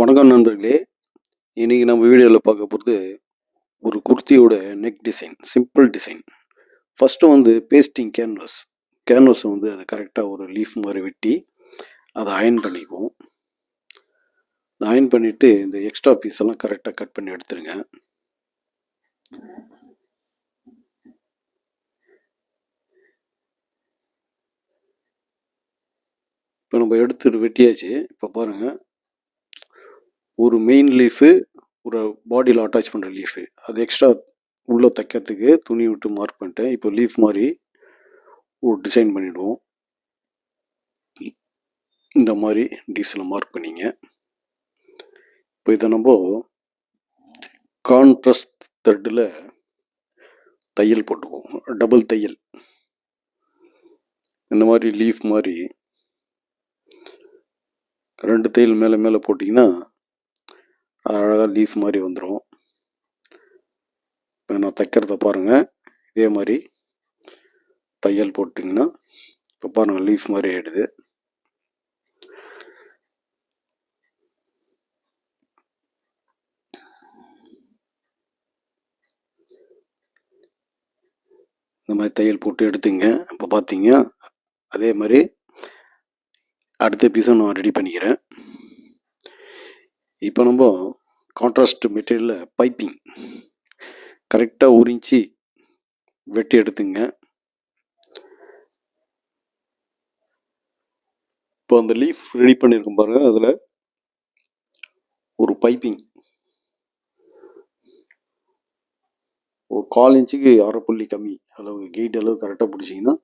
வணக்கம் நண்பர்களே. இன்னைக்கு நம்ம வீடியோவில் பார்க்க போகிறது ஒரு குர்த்தியோட neck design simple design first வந்து பேஸ்டிங் கேன்வஸ் கேன்வஸை வந்து அதை கரெக்டாக ஒரு லீஃப் மாதிரி வெட்டி அதை அயன் பண்ணிக்குவோம். அயன் பண்ணிவிட்டு இந்த எக்ஸ்ட்ரா பீஸ் எல்லாம் கரெக்டாக கட் பண்ணி எடுத்துருங்க. இப்போ நம்ம எடுத்துட்டு வெட்டியாச்சு. இப்போ பாருங்கள் ஒரு மெயின் லீஃபு ஒரு பாடியில் அட்டாச் பண்ணுற லீஃபு அது எக்ஸ்ட்ரா உள்ளே தைக்கிறதுக்கு துணி விட்டு மார்க் பண்ணிட்டேன் இப்போ லீஃப் மாதிரி ஒரு டிசைன் பண்ணிவிடுவோம் இந்த மாதிரி டீசலை மார்க் பண்ணிங்க. இப்போ இதை நம்ம கான்ட்ரஸ்ட் த்ரெட்டில் தையல் போட்டுக்குவோம். டபுள் தையல். இந்த மாதிரி லீஃப் மாதிரி ரெண்டு தையல் மேலே மேலே போட்டிங்கன்னா அழகாக லீஃப் மாதிரி வந்துடும் இப்போ நான் தைக்கிறத பாருங்கள் இதே மாதிரி தையல் போட்டிங்கன்னா இப்போ பாருங்கள் லீஃப் மாதிரி ஆகிடுது இந்த மாதிரி தையல் போட்டு எடுத்துங்க. இப்போ பார்த்தீங்க அதே மாதிரி அடுத்த பீஸும் நான் ரெடி பண்ணிக்கிறேன். இப்போ நம்ம கான்ட்ராஸ்ட் மெட்டீரியலில் பைப்பிங் கரெக்டாக உறிஞ்சி வெட்டி எடுத்துங்க. இப்போ அந்த லீஃப் ரெடி பண்ணியிருக்கோம் பாருங்க. அதில் ஒரு பைப்பிங் ஒரு கால் இன்ச்சுக்கு அரை புள்ளி கம்மி அளவு கெயிட் அளவு கரெக்டாக பிடிச்சிங்கன்னா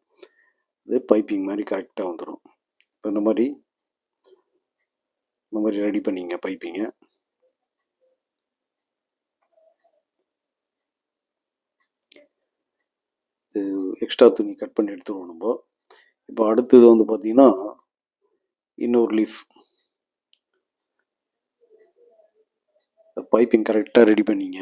அது பைப்பிங் மாதிரி கரெக்டாக வந்துடும் இப்போ இந்த மாதிரி இந்த மாதிரி ரெடி பண்ணிங்க பைப்பிங்க. இது எக்ஸ்ட்ரா துணி கட் பண்ணி எடுத்துருவோம் நம்ம. இப்போ அடுத்தது வந்து பார்த்தீங்கன்னா இன்னொரு லீஃப் பைப்பிங் கரெக்டாக ரெடி பண்ணிங்க.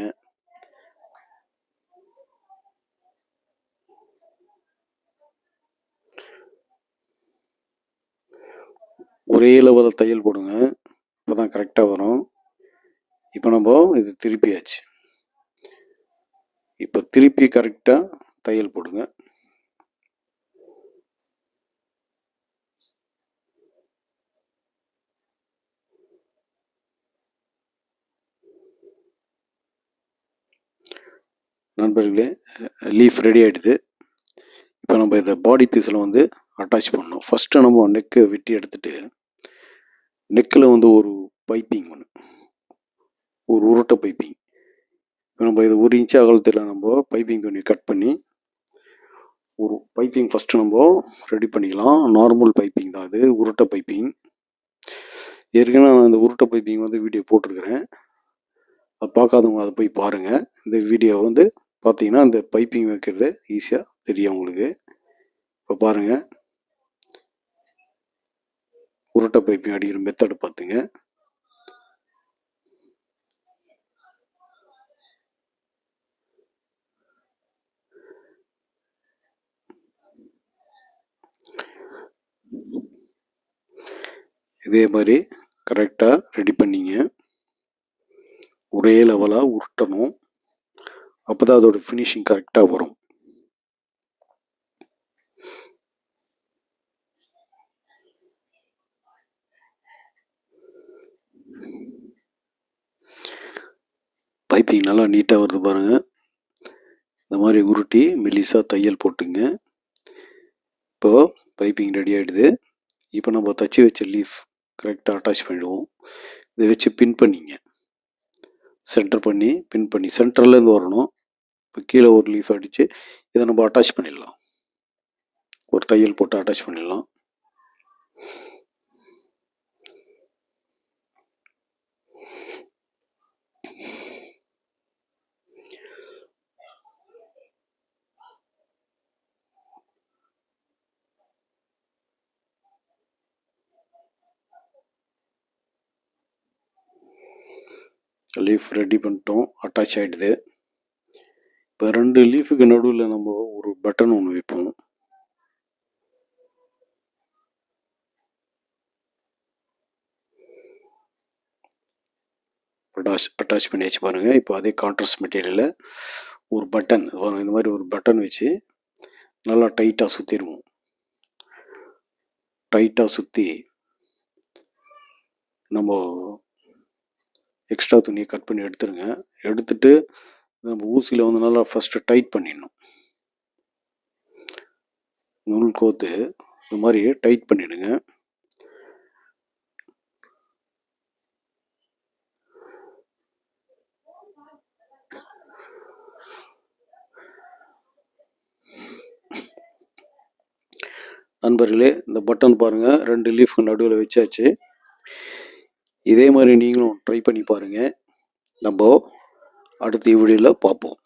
ஒரே லெவலில் தையல் போடுங்க. தான் கரெக்டாக வரும். இப்போ நம்ம இது திருப்பியாச்சு. இப்போ திருப்பி கரெக்டாக தையல் போடுங்க. நண்பர்களே லீஃப் ரெடி ஆகிடுது இப்போ நம்ம இதை பாடி பீஸில் வந்து அட்டாச் பண்ணணும். ஃபஸ்ட்டு நம்ம நெக்கை வெட்டி எடுத்துகிட்டு நெக்கில் வந்து ஒரு பைப்பிங் ஒன்று ஒரு உருட்டை பைப்பிங். இப்போ நம்ம இது ஒரு இன்ச் அகலத்தில் நம்ம பைப்பிங் துணி கட் பண்ணி ஒரு பைப்பிங் ஃபஸ்ட்டு நம்ம ரெடி பண்ணிக்கலாம். நார்மல் பைப்பிங் தான் இது உருட்டை பைப்பிங். ஏற்கனவே நான் இந்த உருட்டை பைப்பிங் வந்து வீடியோ போட்டிருக்கிறேன். அது பார்க்காதவங்க அதை போய் பாருங்கள் இந்த வீடியோ வந்து பார்த்தீங்கன்னா இந்த பைப்பிங் வைக்கிறது ஈஸியாக தெரியும் உங்களுக்கு. இப்போ பாருங்கள் உருட்டை பைப்பிங் அடிக்கிற மெத்தடு பார்த்துங்க. இதே மாதிரி கரெக்டாக ரெடி பண்ணிங்க. ஒரே லெவலாக உருட்டணும். அப்போ தான் அதோட ஃபினிஷிங் கரெக்டாக வரும். பைப்பிங் நல்லா நீட்டாக வருது பாருங்கள் இந்த மாதிரி உருட்டி மெலிசாக தையல் போட்டுங்க. இப்போது பைப்பிங் ரெடி ஆகிடுது இப்போ நம்ம தச்சு வச்ச லீஃப் கரெக்டாக அட்டாச் பண்ணிடுவோம். இதை வச்சு பின் பண்ணிங்க. சென்டர் பண்ணி பின் பண்ணி சென்டர்லேருந்து வரணும். இப்போ கீழே ஒரு லீஃப் அடித்து இதை நம்ம அட்டாச் பண்ணிடலாம். ஒரு தையல் போட்டு அட்டாச் பண்ணிடலாம். லீஃப் ரெடி பண்ணிட்டோம். அட்டாச் ஆகிடுது இப்போ ரெண்டு லீஃபுக்கு நடுவில் நம்ம ஒரு பட்டன் ஒன்று வைப்போம். அட்டாச் அட்டாச் பண்ணியாச்சு பாருங்கள் இப்போ அதே கான்ட்ராஸ்ட் மெட்டீரியலில் ஒரு பட்டன் இந்த மாதிரி ஒரு பட்டன் வச்சு நல்லா டைட்டாக சுற்றிடுவோம் டைட்டாக சுற்றி நம்ம எக்ஸ்ட்ரா துணியை கட் பண்ணி எடுத்துருங்க. எடுத்துட்டு நம்ம ஊசியில் வந்து நல்லா ஃபஸ்ட்டு டைட் பண்ணிடணும். நூல் கோத்து இந்த மாதிரி டைட் பண்ணிவிடுங்க நண்பர்களே இந்த பட்டன் பாருங்கள் ரெண்டு லீஃப் நடுவில் வச்சாச்சு. இதே மாதிரி நீங்களும் ட்ரை பண்ணி பாருங்கள் நம்ம அடுத்த வீடியோவில் பார்ப்போம்.